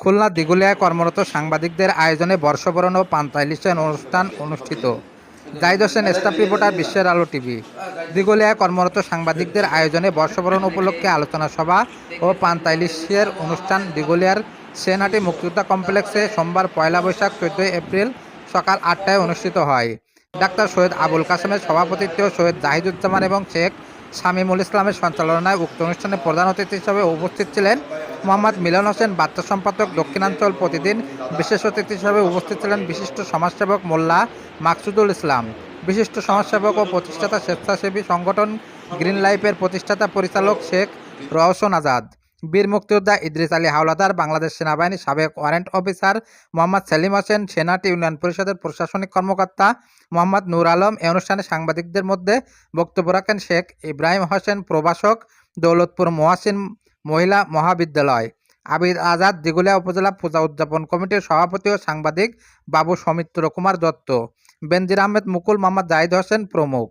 খুলনা দিগুলিয়ায় কর্মরত সাংবাদিকদের আয়োজনে বর্ষবরণ ও পান্তা ইলিশের অনুষ্ঠান অনুষ্ঠিত। জাহিদ হোসেন, স্টাফ রিপোর্টার, বিশ্বের আলো টিভি। দিগুলিয়ায় কর্মরত সাংবাদিকদের আয়োজনে বর্ষবরণ উপলক্ষে আলোচনা সভা ও পান্তা ইলিশের অনুষ্ঠান দিগুলিয়ার সেনহাটি মুক্তিযোদ্ধা কমপ্লেক্সে সোমবার পয়লা বৈশাখ, চোদ্দই এপ্রিল সকাল আটটায় অনুষ্ঠিত হয়। ডাক্তার সৈয়দ আবুল কাসেমের সভাপতিত্বে সৈয়দ জাহিদুজ্জামান এবং শেখ শামীমুল ইসলামের সঞ্চালনায় উক্ত অনুষ্ঠানে প্রধান অতিথি হিসেবে উপস্থিত ছিলেন মোহাম্মদ মিলন হোসেন বার্তা সম্পাদক, দক্ষিণাঞ্চল প্রতিদিন, বিশেষ অতিথি হিসেবে উপস্থিত ছিলেন বিশিষ্ট সমাজসেবক মোল্লা মাকসুদুল ইসলাম। বিশিষ্ট সমাজসেবক ও প্রতিষ্ঠাতা স্বেচ্ছাসেবী সংগঠন গ্রিন লাইফের প্রতিষ্ঠাতা পরিচালক শেখ রওশন আজাদ। বীর মুক্তিযোদ্ধা ইদ্রিস আলী হাওলাদার, বাংলাদেশ সেনাবাহিনীর সাবেক ওয়ারেন্ট অফিসার মোহাম্মদ সেলিম হোসেন সেনাটি ইউনিয়ন পরিষদের প্রশাসনিক কর্মকর্তা মোহাম্মদ নূর আলম। এ অনুষ্ঠানে সাংবাদিকদের মধ্যে বক্তব্য রাখেন শেখ ইব্রাহিম হোসেন, প্রভাষক দৌলতপুর মহাসিন মহিলা মহাবিদ্যালয়। আবির আজাদ দিগুলিয়া উপজেলা পূজা উদযাপন কমিটির সভাপতি ও সাংবাদিক বাবু সমিত্র কুমার দত্ত। বেনজির আহমেদ মুকুল মোহাম্মদ জাহিদ হোসেন প্রমুখ।